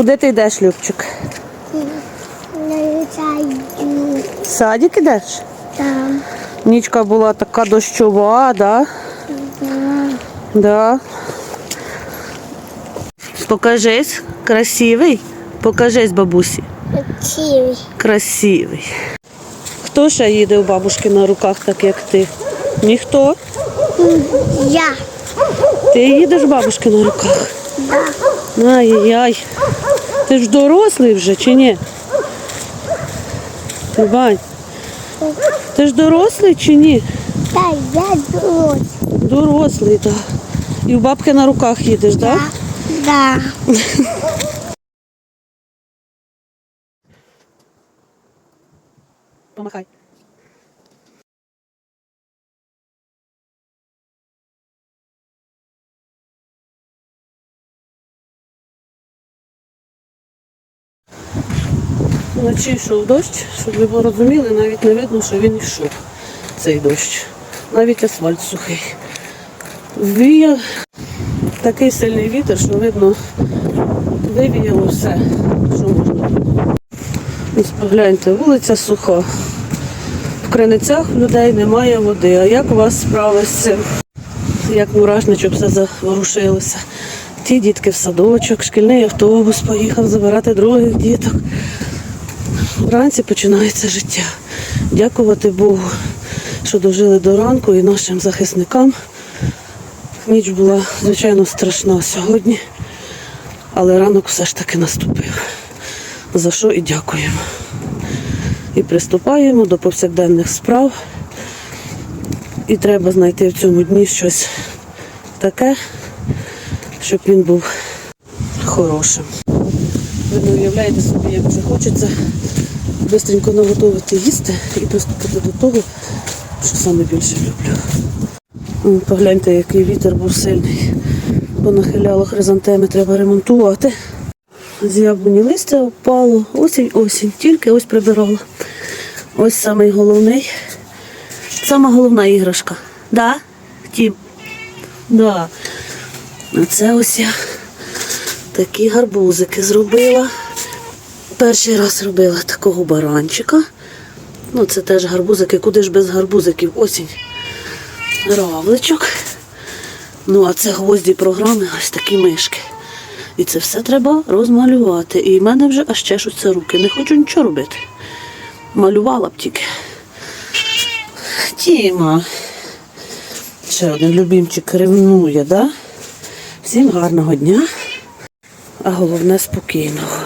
Куди ти йдеш, Любчик? В садик ідеш? там. Нічка була така дощова, да? Да. Покажись, красивий. Покажись бабусі. Красивий. Красивий. Хто ще їде у бабушки на руках, так як ти? Ніхто? Я. Ти їдеш у бабушки на руках? Да. Ай-яй. Ти ж дорослий вже чи ні? Бань, ти ж дорослий чи ні? Так, я дорослий. Дорослий, так. І в бабки на руках їдеш, так? Да. Помахай. Вночі йшов дощ, щоб ви розуміли, навіть не видно, що він йшов, цей дощ. Навіть асфальт сухий. Віяв такий сильний вітер, що видно, вивіяло все, що можна. Ось погляньте, вулиця суха. В криницях людей немає води. А як у вас справи з цим? Як мурашничок все заворушилося. Ті дітки в садочок, шкільний автобус поїхав забирати других діток. Вранці починається життя. Дякувати Богу, що дожили до ранку і нашим захисникам. Ніч була, звичайно, страшна сьогодні, але ранок все ж таки наступив. За що і дякуємо. І приступаємо до повсякденних справ. І треба знайти в цьому дні щось таке, щоб він був хорошим. Ви не уявляєте собі, як вже хочеться швидко наготовити їсти і приступити до того, що саме більше люблю. Погляньте, який вітер був сильний. Понахиляло хризантеми, треба ремонтувати. З яблуні листя впало, осінь, осінь, тільки ось прибирала. Ось самий головний, сама головна іграшка. Да? Тім? Да. Це ось я такі гарбузики зробила. Перший раз робила такого баранчика. Ну, це теж гарбузики, куди ж без гарбузиків осінь. Равличок. Ну, а це гвозді програми, ось такі мишки. І це все треба розмалювати. І в мене вже аж чешуться руки. Не хочу нічого робити. Малювала б тільки. Тіма. Ще один любімчик ревнує, да? Всім гарного дня, а головне спокійного.